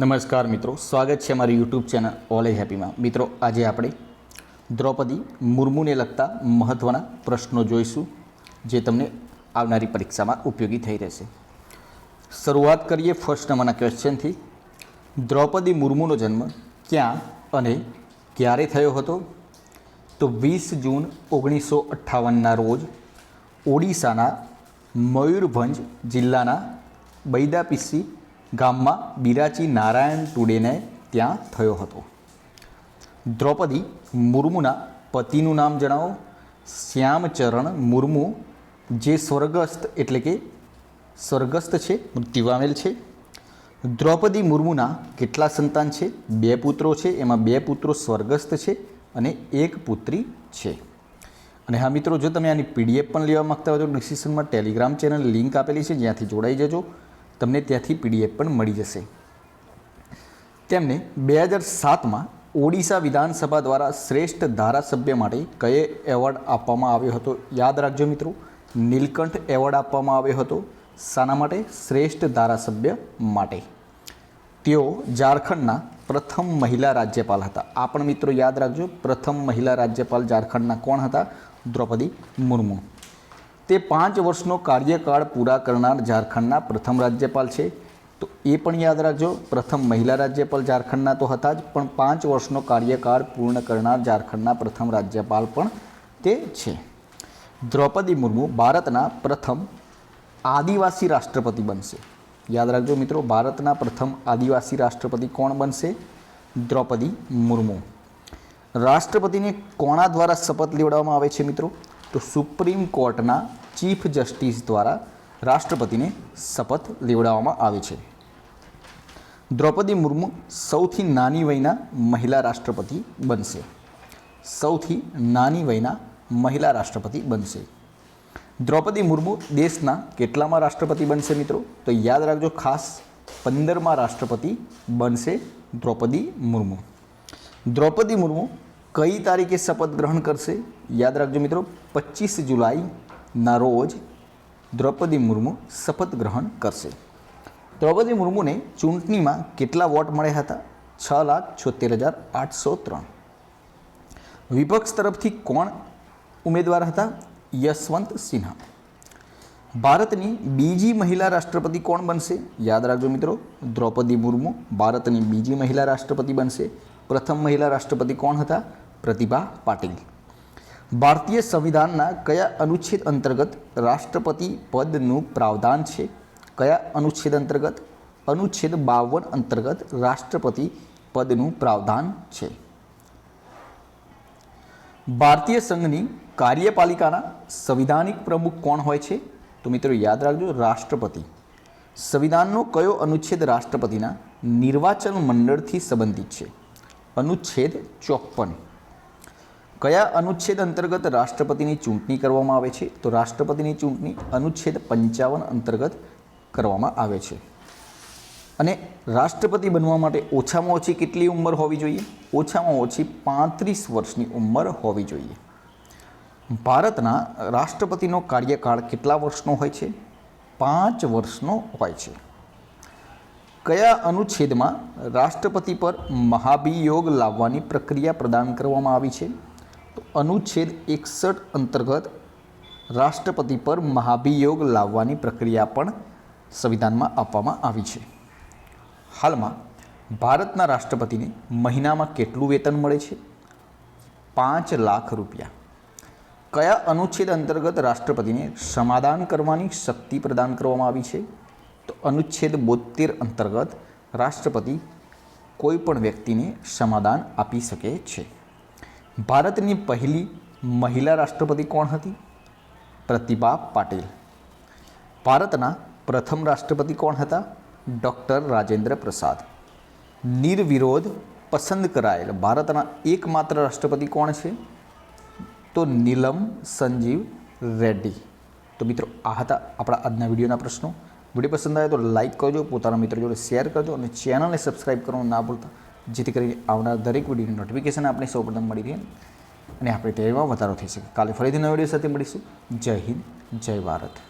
નમસ્કાર મિત્રો, સ્વાગત છે મારી યુટ્યુબ ચેનલ ઓલ એજ હેપીમાં મિત્રો, આજે આપણે દ્રૌપદી મુર્મુને લગતા મહત્ત્વના પ્રશ્નો જોઈશું, જે તમને આવનારી પરીક્ષામાં ઉપયોગી થઈ રહેશે. શરૂઆત કરીએ ફર્સ્ટ નંબરના ક્વેશ્ચનથી દ્રૌપદી મુર્મુનો જન્મ ક્યાં અને ક્યારે થયો હતો? તો વીસ જૂન ઓગણીસો અઠ્ઠાવનના રોજ ઓડિશાના મયુરભંજ જિલ્લાના બૈદાપિસ્સી ગામમાં બિરાચી નારાયણ ટુડેને ત્યાં થયો હતો. દ્રૌપદી મુર્મુના પતિનું નામ જણાવો. શ્યામચરણ મુર્મુ, જે સ્વર્ગસ્થ એટલે કે સ્વર્ગસ્થ છે મૃત્યુ પામેલ છે. દ્રૌપદી મુર્મુના કેટલા સંતાન છે? બે પુત્રો છે, એમાં બે પુત્રો સ્વર્ગસ્થ છે અને એક પુત્રી છે. અને હા મિત્રો, જો તમે આની પીડીએફ પણ લેવા માગતા હોય તો ડિસ્ક્રિપ્શનમાં ટેલિગ્રામ ચેનલ લિંક આપેલી છે, જ્યાંથી જોડાઈ જજો. તમને ત્યાંથી પીડીએફ પણ મળી જશે. તેમને બે હજાર સાતમાં ઓડિશા વિધાનસભા દ્વારા શ્રેષ્ઠ ધારાસભ્ય માટે કયો એવોર્ડ આપવામાં આવ્યો હતો યાદ રાખજો મિત્રો. નીલકંઠ એવોર્ડ આપવામાં આવ્યો હતો શાના માટે? શ્રેષ્ઠ ધારાસભ્ય માટે. તેઓ ઝારખંડના પ્રથમ મહિલા રાજ્યપાલ હતા. આ પણ મિત્રો યાદ રાખજો. પ્રથમ મહિલા રાજ્યપાલ ઝારખંડના કોણ હતા? દ્રૌપદી મુર્મુ. તે પાંચ વર્ષનો કાર્યકાળ પૂરા કરનાર ઝારખંડના પ્રથમ રાજ્યપાલ છે. તો એ પણ યાદ રાખજો, પ્રથમ મહિલા રાજ્યપાલ ઝારખંડના તો હતા જ, પણ પાંચ વર્ષનો કાર્યકાળ પૂર્ણ કરનાર ઝારખંડના પ્રથમ રાજ્યપાલ પણ તે છે. દ્રૌપદી મુર્મુ ભારતના પ્રથમ આદિવાસી રાષ્ટ્રપતિ બનશે. યાદ રાખજો મિત્રો, ભારતના પ્રથમ આદિવાસી રાષ્ટ્રપતિ કોણ બનશે? દ્રૌપદી મુર્મુ. રાષ્ટ્રપતિને કોણા દ્વારા શપથ લેવડાવવામાં આવે છે મિત્રો? તો સુપ્રીમ કોર્ટના ચીફ જસ્ટિસ દ્વારા રાષ્ટ્રપતિને શપથ લેવડાવવામાં આવે છે. દ્રૌપદી મુર્મુ સૌથી નાની વયના મહિલા રાષ્ટ્રપતિ બનશે. સૌથી નાની વયના મહિલા રાષ્ટ્રપતિ બનશે. દ્રૌપદી મુર્મુ દેશના કેટલામાં રાષ્ટ્રપતિ બનશે મિત્રો? તો યાદ રાખજો, ખાસ પંદરમાં રાષ્ટ્રપતિ બનશે દ્રૌપદી મુર્મુ. દ્રૌપદી મુર્મુ કઈ તારીખે શપથ ગ્રહણ કરશે? યાદ રાખજો મિત્રો પચીસ જુલાઈના રોજ દ્રૌપદી મુર્મુ શપથ ગ્રહણ કરશે. દ્રૌપદી મુર્મુને ચૂંટણીમાં કેટલા વોટ મળ્યા હતા? છ લાખ છોતેર હજાર આઠસો ત્રણ. વિપક્ષ તરફથી કોણ ઉમેદવાર હતા? યશવંત સિન્હા. ભારતની બીજી મહિલા રાષ્ટ્રપતિ કોણ બનશે? યાદ રાખજો મિત્રો, દ્રૌપદી મુર્મુ ભારતની બીજી મહિલા રાષ્ટ્રપતિ બનશે. પ્રથમ મહિલા રાષ્ટ્રપતિ કોણ હતા? પ્રતિભા પાટીલ. ભારતીય સંવિધાનના કયા અનુચ્છેદ અંતર્ગત રાષ્ટ્રપતિ પદનું પ્રાવધાન છે? કયા અનુચ્છેદ અંતર્ગત? અનુચ્છેદ બાવન અંતર્ગત રાષ્ટ્રપતિ પદનું પ્રાવધાન છે. ભારતીય સંઘની કાર્યપાલિકાના સંવિધાનિક પ્રમુખ કોણ હોય છે? તો મિત્રો યાદ રાખજો રાષ્ટ્રપતિ. સંવિધાનનો કયો અનુચ્છેદ રાષ્ટ્રપતિના નિર્વાચન મંડળથી સંબંધિત છે? અનુચ્છેદ ચોપન. કયા અનુચ્છેદ અંતર્ગત રાષ્ટ્રપતિની ચૂંટણી કરવામાં આવે છે? તો રાષ્ટ્રપતિની ચૂંટણી અનુચ્છેદ પંચાવન અંતર્ગત કરવામાં આવે છે. અને રાષ્ટ્રપતિ બનવા માટે ઓછામાં ઓછી કેટલી ઉંમર હોવી જોઈએ? ઓછામાં ઓછી પાંત્રીસ વર્ષની ઉંમર હોવી જોઈએ. ભારતના રાષ્ટ્રપતિનો કાર્યકાળ કેટલા વર્ષનો હોય છે? પાંચ વર્ષનો હોય છે. કયા અનુચ્છેદમાં રાષ્ટ્રપતિ પર મહાભિયોગ લાવવાની પ્રક્રિયા પ્રદાન કરવામાં આવી છે? તો અનુચ્છેદ એકસઠ અંતર્ગત રાષ્ટ્રપતિ પર મહાભિયોગ લાવવાની પ્રક્રિયા પણ સંવિધાનમાં આપવામાં આવી છે. હાલમાં ભારતના રાષ્ટ્રપતિને મહિનામાં કેટલું વેતન મળે છે? પાંચ લાખ રૂપિયા. કયા અનુચ્છેદ અંતર્ગત રાષ્ટ્રપતિને સમાધાન કરવાની શક્તિ પ્રદાન કરવામાં આવી છે? તો અનુચ્છેદ બોતેર અંતર્ગત રાષ્ટ્રપતિ કોઈ પણ વ્યક્તિને સમાધાન આપી શકે છે. ભારતની પહેલી મહિલા રાષ્ટ્રપતિ કોણ હતી? પ્રતિભા પાટીલ. ભારતના પ્રથમ રાષ્ટ્રપતિ કોણ હતા? ડૉક્ટર રાજેન્દ્ર પ્રસાદ. નિર્વિરોધ પસંદ કરાયેલ ભારતના એકમાત્ર રાષ્ટ્રપતિ કોણ છે? તો નીલમ સંજીવ રેડ્ડી. તો મિત્રો, આ હતા આપણા આજના વિડીયોના પ્રશ્નો. વીડિયો પસંદ આવે તો લાઇક કરજો, પોતાના મિત્રો જોડે શેર કરજો અને ચેનલને સબસ્ક્રાઈબ કરવાનું ના ભૂલતા. જેથી કરીને આવનાર દરેક વિડીયોની નોટિફિકેશન આપણે સૌપ્રથમ મળી રહે અને આપણે તૈયારીમાં વધારો થઈ શકે. કાલે ફરીથી નવા વીડિયો સાથે મળીશું. જય હિન્દ, જય ભારત.